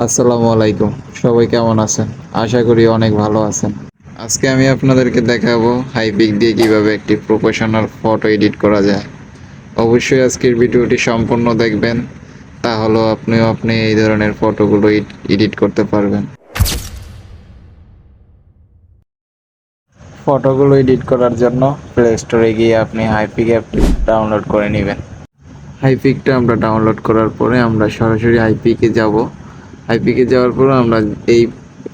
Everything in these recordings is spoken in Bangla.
আসসালামু আলাইকুম। সবাই কেমন আছেন? আশা করি অনেক ভালো আছেন। আজকে আমি আপনাদেরকে দেখাবো হাইপিক দিয়ে কীভাবে একটি প্রফেশনাল ফটো এডিট করা যায়। অবশ্যই আজকের ভিডিওটি সম্পূর্ণ দেখবেন তাহলে আপনিও আপনি এই ধরনের ফটোগুলো এডিট করতে পারবেন। ফটোগুলো এডিট করার জন্য প্লে স্টোরে গিয়ে আপনি হাইপিক অ্যাপটি ডাউনলোড করে নেবেন। হাইপিকটা আমরা ডাউনলোড করার পরে আমরা সরাসরি হাইপিকে যাব। হাইপিকে যাওয়ার পর আমরা এই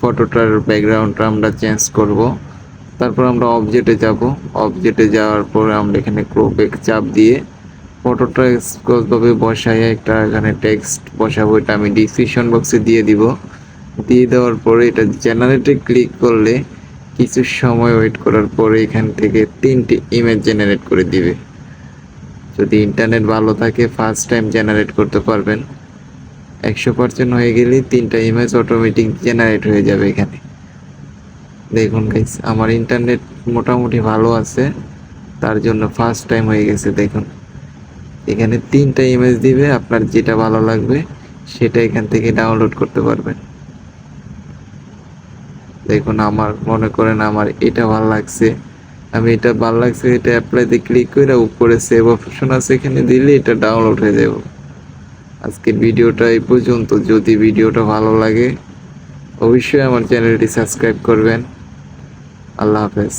ফটোটার ব্যাকগ্রাউন্ডটা আমরা চেঞ্জ করব। তারপর আমরা অবজেক্টে যাব। অবজেক্টে যাওয়ার পরে আমরা এখানে ক্রোপেক চাপ দিয়ে ফটোটা স্কোজভাবে বসাই একটা এখানে টেক্সট বসাবো। এটা আমি ডিসক্রিপশন বক্সে দিয়ে দিব। দিয়ে দেওয়ার পরে এটা জেনারেটে ক্লিক করলে কিছু সময় ওয়েট করার পরে এখান থেকে তিনটি ইমেজ জেনারেট করে দিবে। যদি ইন্টারনেট ভালো থাকে ফার্স্ট টাইম জেনারেট করতে পারবেন। একশো পার্সেন্ট হয়ে গেলেই তিনটা ইমেজ অটোমেটিক জেনারেট হয়ে যাবে এখানে। দেখুন গাইস আমার ইন্টারনেট মোটামুটি ভালো আছে, তার জন্য ফার্স্ট টাইম হয়ে গেছে, দেখুন। এখানে তিনটা ইমেজ দিবে, আপনার যেটা ভালো লাগবে, সেটা এখান থেকে ডাউনলোড করতে পারবেন। দেখুন, আমার, মনে করেন আমার এটা ভালো লাগছে। আমি এটা ভালো লাগছে, এটা অ্যাপ্লাইতে ক্লিক করে উপরে সেভ অপশন আছে, এখানে দিলে এটা ডাউনলোড হয়ে যাবে। আজকের ভিডিওটা এই পর্যন্ত। যদি ভিডিওটা ভালো লাগে, অবশ্যই আমার চ্যানেলটি সাবস্ক্রাইব করবেন। আল্লাহ হাফেজ।